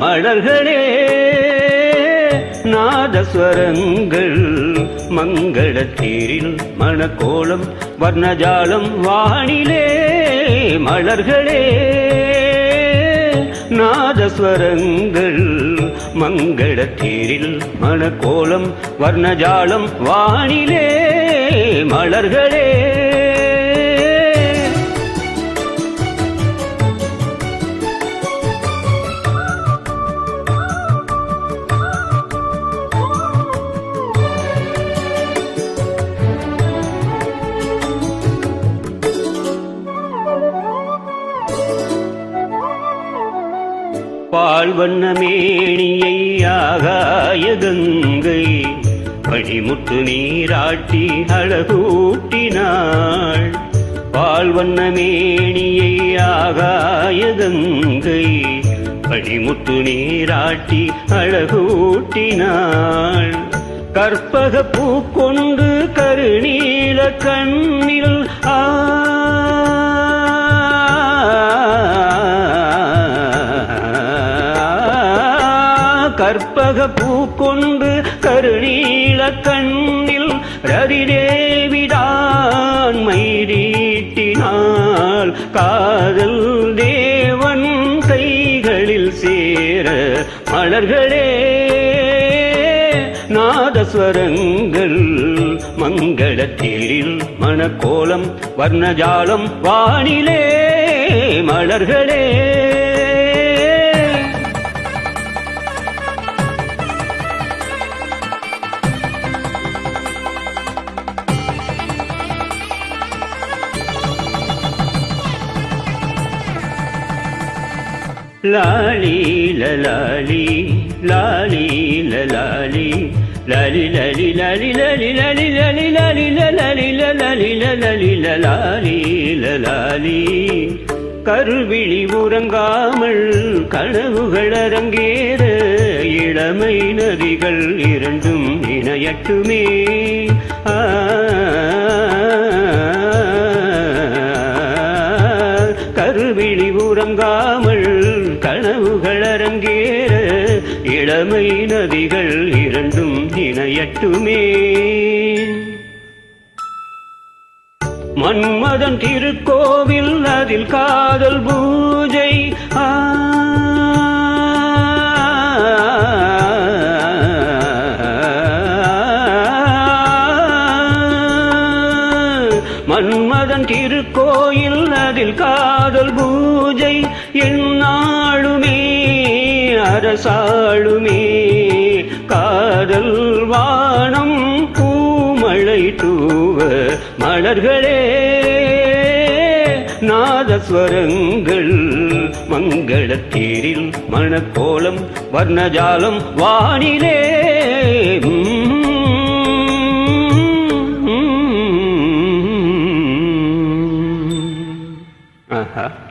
மலர்களே நாதஸ்வரங்கள் மங்களத்தீரில் மணக்கோலம் வர்ணஜாலம் வானிலே. மலர்களே நாதஸ்வரங்கள் மங்களத்தீரில் மணக்கோலம் வர்ணஜாலம் வானிலே. மலர்களே பால் வண்ண மேனியை ஆகாய கங்கை பனிமுத்து நீராட்டி அழகூட்டினாள். பால் வண்ண மேனியை ஆகாய கங்கை பனிமுத்து நீராட்டி அழகூட்டினாள். கற்பக பூ கொண்டு கருநீல கண்ணில் ஆ கற்பக பூ கொண்டு கருணீள கண்ணில் ரதிதேவிதான் மைதீட்டினாள் காதல் தேவன் கைகளில் சேர மலர்களே நாதஸ்வரங்கள் மங்களத்தில் மணக்கோலம் வர்ணஜாலம் வானிலே மலர்களே. லாலி லலாலி லாலி லலாலி லாலி லாலி லாலி லாலி லாலி லாலி லாலி லாலி லாலி லாலி லாலி லலாலி கருவிழி உறங்காமல் கனவுகள் அரங்கேற இளமை நதிகள் இரண்டும் இணையட்டுமே ஆ கருவிழி உறங்காமல் கனவுகள் அரங்கேற இளமை நதிகள் இரண்டும் இணையட்டுமே. மன்மதன் திருக்கோவில் அதில் காதல் பூஜை ஆ மன்மதன் திருக்கோயில் அதில் காதல் பூஜை என்னாளுமே அரசாளுமே. காதல் வானம் பூமழை தூவ மலர்களே நாதஸ்வரங்கள் மங்களத்தீரில் மணக்கோலம் வர்ணஜாலம் வானிலே. huh?